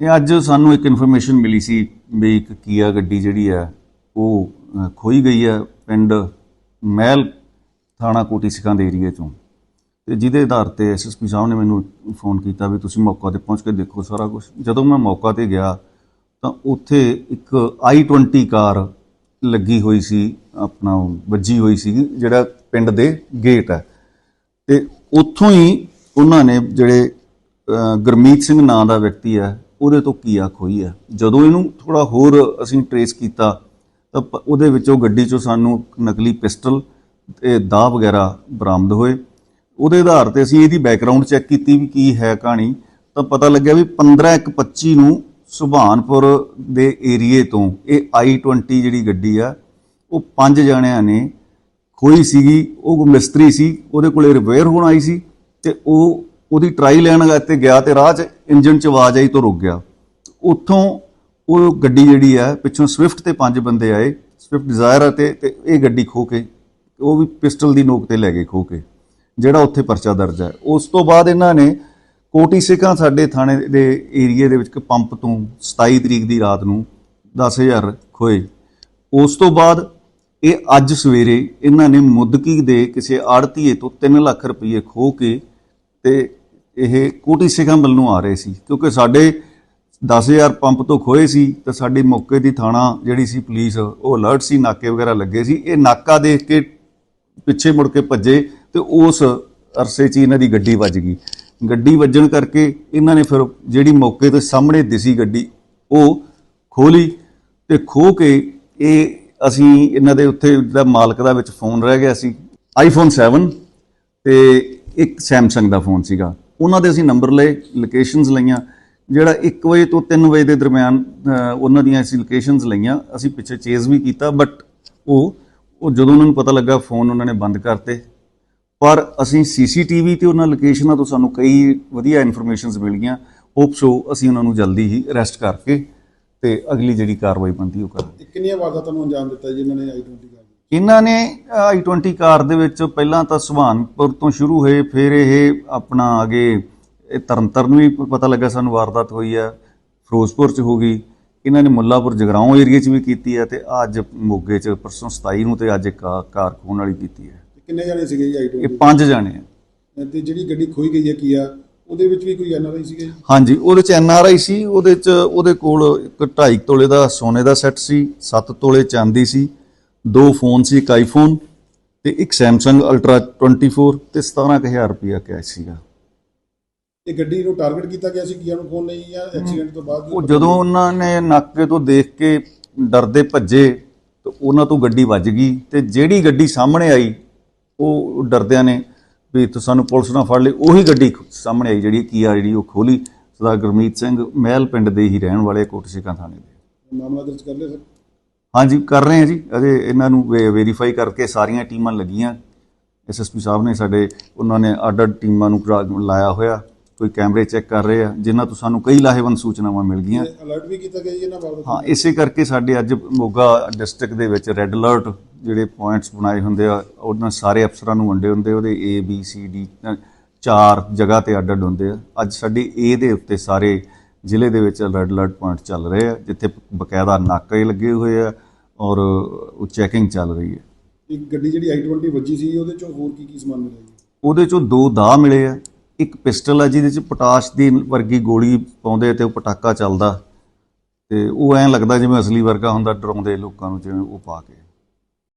ਇਹ ਅੱਜ ਸਾਨੂੰ ਇੱਕ ਇਨਫੋਰਮੇਸ਼ਨ ਮਿਲੀ ਸੀ ਵੀ ਇੱਕ ਕੀਆ ਗੱਡੀ ਜਿਹੜੀ ਹੈ ਉਹ ਅ, ਖੋਈ ਗਈ ਹੈ ਪਿੰਡ ਮਹਿਲ ਥਾਣਾ ਕੋਟੀ ਸਿੱਖਾਂ ਦੇ ਏਰੀਏ ਚੋਂ। ਤੇ ਜਿਹਦੇ ਆਧਾਰ ਤੇ ਐਸਐਸਪੀ ਸਾਹਿਬ ਨੇ ਮੈਨੂੰ ਫੋਨ ਕੀਤਾ ਵੀ ਤੁਸੀਂ ਮੌਕਾ ਤੇ ਪਹੁੰਚ ਕੇ ਦੇਖੋ ਸਾਰਾ ਕੁਝ ਜਦੋਂ ਮੈਂ ਮੌਕਾ ਤੇ ਗਿਆ ਤਾਂ ਉੱਥੇ ਇੱਕ i20 ਕਾਰ ਲੱਗੀ ਹੋਈ ਸੀ ਆਪਣਾ ਵੱਜੀ ਹੋਈ ਸੀ ਜਿਹੜਾ ਪਿੰਡ ਦੇ ਗੇਟ ਹੈ ਤੇ ਉੱਥੋਂ ਹੀ ਉਹਨਾਂ ਨੇ ਜਿਹੜੇ ਗੁਰਮੀਤ ਸਿੰਘ ਨਾਂ ਦਾ ਵਿਅਕਤੀ ਹੈ ਉਹਦੇ ਤੋਂ ਕੀਆ ਖੋਈ ਹੈ? ਜਦੋਂ ਇਹਨੂੰ ਥੋੜਾ ਹੋਰ ਅਸੀਂ ਟਰੇਸ ਕੀਤਾ, ਤਾਂ ਪ- ਉਹਦੇ ਵਿੱਚੋਂ ਗੱਡੀ ਚੋਂ ਸਾਨੂੰ ਨਕਲੀ ਪਿਸਟਲ ਤੇ ਦਾਅ ਵਗੈਰਾ ਬਰਾਮਦ ਹੋਏ। ਉਹਦੇ ਆਧਾਰ ਤੇ ਅਸੀਂ ਇਹਦੀ ਬੈਕਗ੍ਰਾਉਂਡ ਚੈੱਕ ਕੀਤੀ ਵੀ ਕੀ ਹੈ ਕਹਾਣੀ। ਤਾਂ ਪਤਾ ਲੱਗਿਆ ਵੀ 15/1/25 ਨੂੰ ਸੁਭਾਨਪੁਰ ਦੇ ਏਰੀਏ ਤੋਂ ਇਹ i20 ਜਿਹੜੀ ਗੱਡੀ ਆ, ਉਹ ਪੰਜ ਜਣਿਆਂ ਨੇ ਖੋਈ ਸੀਗੀ। ਉਹ ਮਿਸਤਰੀ ਸੀ, ਉਹਦੇ ਕੋਲੇ ਰਿਪੇਅਰ ਹੋਣ ਆਈ ਸੀ ਤੇ ਉਹ ਉਹਦੀ ਟਰਾਈ ਲੈਣ ਗਾ ਤੇ ਗਿਆ ਤੇ ਰਾਹ 'ਚ ਇੰਜਨ 'ਚ ਆਵਾਜ਼ ਆਈ ਤੋਂ ਰੁਕ ਗਿਆ। ਉੱਥੋਂ ਉਹ ਗੱਡੀ ਜਿਹੜੀ ਹੈ, ਪਿੱਛੋਂ ਸਵਿਫਟ ਤੇ ਪੰਜ ਬੰਦੇ ਆਏ ਸਵਿਫਟ ਡਿਜ਼ਾਇਰ ਤੇ ਤੇ ਇਹ ਗੱਡੀ ਖੋ ਕੇ, ਉਹ ਵੀ ਪਿਸਟਲ ਦੀ ਨੋਕ ਤੇ ਲੈ ਗਏ ਖੋ ਕੇ, ਜਿਹੜਾ ਉੱਥੇ ਪਰਚਾ ਦਰਜ ਹੈ। ਉਸ ਤੋਂ ਬਾਅਦ ਇਹਨਾਂ ਨੇ ਕੋਟੀ ਸਿੱਖਾਂ ਸਾਡੇ ਥਾਣੇ ਦੇ ਏਰੀਏ ਦੇ ਵਿੱਚ ਇੱਕ ਪੰਪ ਤੋਂ 27 ਤਰੀਕ ਦੀ ਰਾਤ ਨੂੰ 10000 ਖੋਏ। ਉਸ ਤੋਂ ਬਾਅਦ ਇਹ ਅੱਜ ਸਵੇਰੇ ਇਹਨਾਂ ਨੇ ਮੁੱਦਕੀ ਦੇ ਕਿਸੇ ਆੜਤੀਏ ਤੋਂ 3 ਲੱਖ ਰੁਪਏ ਖੋ ਕੇ ਤੇ ਇਹ ਕੋਟੀ ਸਿੱਖਾਂ ਵੱਲ ਨੂੰ ਆ ਰਹੇ ਸੀ, ਕਿਉਂਕਿ ਸਾਡੇ 10000 ਪੰਪ ਤੋਂ ਖੋਏ ਸੀ, ਤਾਂ ਸਾਡੀ ਮੌਕੇ ਦੀ ਥਾਣਾ ਜਿਹੜੀ ਸੀ ਪੁਲਿਸ, ਉਹ ਅਲਰਟ ਸੀ, ਨਾਕੇ ਵਗੈਰਾ ਲੱਗੇ ਸੀ। ਇਹ ਨਾਕਾ ਦੇਖ ਕੇ ਪਿੱਛੇ ਮੁੜ ਕੇ ਭੱਜੇ ਤੇ ਉਸ ਅਰਸੇ 'ਚ ਹੀ ਇਹਨਾਂ ਦੀ ਗੱਡੀ ਵੱਜ ਗਈ। ਗੱਡੀ ਵੱਜਣ ਕਰਕੇ ਇਹਨਾਂ ਨੇ ਫਿਰ ਜਿਹੜੀ ਮੌਕੇ ਤੇ ਸਾਹਮਣੇ ਦਿਸੀ ਗੱਡੀ, ਉਹ ਖੋਲੀ ਤੇ ਖੋ ਕੇ ਇਹ ਅਸੀਂ ਇਹਨਾਂ ਦੇ ਉੱਥੇ ਜਿਹੜਾ ਮਾਲਕ ਦਾ ਵਿੱਚ ਫੋਨ ਰਹਿ ਗਿਆ ਸੀ। ਆਈਫੋਨ 7 ਤੇ ਇੱਕ ਸੈਮਸੰਗ ਦਾ ਫੋਨ ਸੀਗਾ। ਉਹਨਾਂ ਦੇ ਅਸੀਂ ਨੰਬਰ ਲਏ ਲੋਕੇਸ਼ਨਸ ਲਈਆਂ। ਜਿਹੜਾ 1 ਵਜੇ ਤੋਂ 3 ਵਜੇ ਦੇ ਦਰਮਿਆਨ ਉਹਨਾਂ ਦੀਆਂ ਅਸੀਂ ਲੋਕੇਸ਼ਨਸ ਲਈਆਂ। ਅਸੀਂ ਪਿੱਛੇ ਚੇਜ਼ ਵੀ ਕੀਤਾ ਬਟ ਉਹ ਉਹ ਜਦੋਂ ਉਹਨਾਂ ਨੂੰ ਪਤਾ ਲੱਗਾ ਫੋਨ ਉਹਨਾਂ ਨੇ ਬੰਦ ਕਰਤੇ। ਪਰ ਅਸੀਂ ਸੀਸੀਟੀਵੀ ਤੇ ਉਹਨਾਂ ਲੋਕੇਸ਼ਨਾਂ ਤੋਂ ਸਾਨੂੰ ਕਈ ਵਧੀਆ ਇਨਫੋਰਮੇਸ਼ਨਸ ਮਿਲ ਗਈਆਂ। ਹੋਪ ਸੋ ਅਸੀਂ ਉਹਨਾਂ ਨੂੰ ਜਲਦੀ ਹੀ ਅਰੈਸਟ ਕਰਕੇ ਤੇ ਅਗਲੀ ਜਿਹੜੀ ਕਾਰਵਾਈ ਬਣਦੀ ਉਹ ਕਰਾਂਗੇ। ਤੇ ਕਿੰਨੀਆਂ ਵਾਰਦਾਤਾਂ ਨੂੰ ਅੰਜਾਮ ਦਿੱਤਾ ਜੀ ਇਹਨਾਂ ਨੇ ਆਈ 20 ਇਹਨਾਂ ਨੇ i20 ਕਾਰ ਦੇ ਵਿੱਚ ਪਹਿਲਾਂ ਤਾਂ ਸੁਭਾਨਪੁਰ ਤੋਂ ਸ਼ੁਰੂ ਹੋਏ ਫਿਰ ਇਹ ਆਪਣਾ ਅਗੇ ਇਹ ਤਰਨਤਾਰਨ ਵੀ ਪਤਾ ਲੱਗਾ ਸਾਨੂੰ ਵਾਰਦਾਤ ਹੋਈ ਹੈ ਫਿਰੋਜ਼ਪੁਰ ਚ ਹੋ ਗਈ। ਇਹਨਾਂ ਨੇ ਮੁੱਲਾਪੁਰ ਜਗਰਾਉਂ ਏਰੀਆ ਚ ਵੀ ਕੀਤੀ ਹੈ ਤੇ ਅੱਜ ਮੋਗੇ ਚ ਪਰਸੋਂ 27 ਨੂੰ ਤੇ ਅੱਜ ਇੱਕ ਆ ਕਾਰ ਖੋਣ ਵਾਲੀ ਕੀਤੀ ਹੈ ਕਿੰਨੇ ਜਾਣੇ ਸੀਗੇ ਜੀ ਆਈ ਇਹ 20 ਪੰਜ ਜਾਣੇ ਆ। ਤੇ ਜਿਹੜੀ ਗੱਡੀ ਖੋਈ ਗਈ ਹੈ ਕੀਆ ਉਹਦੇ ਵਿੱਚ ਵੀ ਕੋਈ ਐਨਆਰਆਈ ਸੀਗੇ ਜੀ? ਹਾਂਜੀ ਉਹਦੇ ਚ ਐਨ ਆਰ ਆਈ ਸੀ ਉਹਦੇ ਚ ਉਹਦੇ ਕੋਲ ਇੱਕ 2.5 ਤੋਲੇ ਦਾ ਸੋਨੇ ਦਾ ਸੈੱਟ ਸੀ 7 ਤੋਲੇ ਚਾਂਦੀ ਸੀ ਦੋ ਫੋਨ ਸੀ ਇੱਕ ਆਈਫੋਨ ਤੇ ਇੱਕ ਸੈਮਸੰਗ ਅਲਟਰਾ 24 ਤੇ 17000 ਰੁਪਇਆ ਕੈਸ਼ ਸੀਗਾ। ਇਹ ਗੱਡੀ ਨੂੰ ਟਾਰਗੇਟ ਕੀਤਾ ਗਿਆ ਸੀ ਕੀਆ ਨੂੰ ਫੋਨ ਲਈ ਜਾਂ ਐਕਸੀਡੈਂਟ ਤੋਂ ਬਾਅਦ ਉਹ ਜਦੋਂ ਉਹਨਾਂ ਨੇ ਨਾਕੇ ਤੋਂ ਦੇਖ ਕੇ ਡਰਦੇ ਭੱਜੇ ਤੇ ਉਹਨਾਂ ਤੋਂ ਗੱਡੀ ਵੱਜ ਗਈ ਤੇ ਜਿਹੜੀ ਗੱਡੀ ਸਾਹਮਣੇ ਆਈ ਉਹ ਡਰਦਿਆਂ ਨੇ ਵੀ ਤੂੰ ਸਾਨੂੰ ਪੁਲਿਸ ਨਾਲ ਫੜ ਲਈ ਉਹੀ ਗੱਡੀ ਸਾਹਮਣੇ ਆਈ ਜਿਹੜੀ ਕੀ ਆ ਜਿਹੜੀ ਉਹ ਖੋਲੀ। ਸਰਦਾਰ ਗੁਰਮੀਤ ਸਿੰਘ ਮਹਿਲ ਪਿੰਡ ਦੇ ਹੀ ਰਹਿਣ ਵਾਲੇ ਕੋਟ ਸਿੱਖਾਂ ਥਾਣੇ ਦੇ। ਮਾਮਲਾ ਦਰਜ ਕਰ ਲਿਆ ਸਰ। ਹਾਂਜੀ ਕਰ ਰਹੇ ਹਾਂ ਜੀ। ਅਜੇ ਇਹਨਾਂ ਨੂੰ ਵੈਰੀਫਾਈ ਕਰਕੇ ਸਾਰੀਆਂ ਟੀਮਾਂ ਲੱਗੀਆਂ। ਐਸਐਸਪੀ ਸਾਹਿਬ ਨੇ ਸਾਡੇ ਉਹਨਾਂ ਨੇ ਆਰਡਰ ਟੀਮਾਂ ਨੂੰ ਲਾਇਆ ਹੋਇਆ। ਕੋਈ ਕੈਮਰੇ ਚੈੱਕ ਕਰ ਰਹੇ ਆ ਜਿਨ੍ਹਾਂ ਤੋਂ ਸਾਨੂੰ ਕਈ ਲਾਹੇਵੰਦ ਸੂਚਨਾਵਾਂ ਮਿਲ ਗਈਆਂ। ਅਲਰਟ ਵੀ ਕੀਤਾ ਗਿਆ ਜੀ ਇਹਨਾਂ ਵਾਰਦਾਤਾਂ ਹਾਂ ਇਸੇ ਕਰਕੇ ਸਾਡੇ ਅੱਜ ਮੋਗਾ ਡਿਸਟ੍ਰਿਕਟ ਦੇ ਵਿੱਚ ਰੈੱਡ ਅਲਰਟ ਜਿਹੜੇ ਪੁਆਇੰਟਸ ਬਣਾਏ ਹੁੰਦੇ ਆ ਉਹਨਾਂ ਸਾਰੇ ਅਫਸਰਾਂ ਨੂੰ ਵੰਡੇ ਹੁੰਦੇ ਉਹਦੇ A B C D ਚਾਰ ਜਗ੍ਹਾ ਤੇ ਅੱਡ ਅੱਡ ਹੁੰਦੇ ਆ। ਅੱਜ ਸਾਡੀ A ਦੇ ਉੱਤੇ ਸਾਰੇ ਜ਼ਿਲ੍ਹੇ ਦੇ ਵਿੱਚ ਰੈੱਡ ਅਲਰਟ ਪੁਆਇੰਟ ਚੱਲ ਰਹੇ ਆ ਜਿੱਥੇ ਬਕਾਇਦਾ ਨਾਕੇ ਲੱਗੇ ਹੋਏ ਆ। ਔਰ ਉਹ ਚੈਕਿੰਗ ਚੱਲ ਰਹੀ ਹੈ। ਇੱਕ ਗੱਡੀ ਜਿਹੜੀ ਆਈ 20 ਵੱਜੀ ਸੀ ਉਹਦੇ ਚੋਂ ਹੋਰ ਕੀ ਕੀ ਸਮਾਨ ਮਿਲਿਆ ਜੀ? ਉਹਦੇ ਚੋਂ ਦੋ ਦਾਅ ਮਿਲੇ ਆ। ਇੱਕ ਪਿਸਟਲ ਆ ਜਿਹਦੇ ਚ ਪੋਟਾਸ਼ ਦੀ ਵਰਗੀ ਗੋਲੀ ਪਾਉਂਦੇ ਤੇ ਉਹ ਪਟਾਕਾ ਚੱਲਦਾ। ਤੇ ਉਹ ਐਂ ਲੱਗਦਾ ਜਿਵੇਂ ਅਸਲੀ ਵਰਗਾ ਹੁੰਦਾ ਡਰਾਉਂਦੇ ਲੋਕਾਂ ਨੂੰ ਜਿਵੇਂ ਉਹ ਪਾ ਕੇ।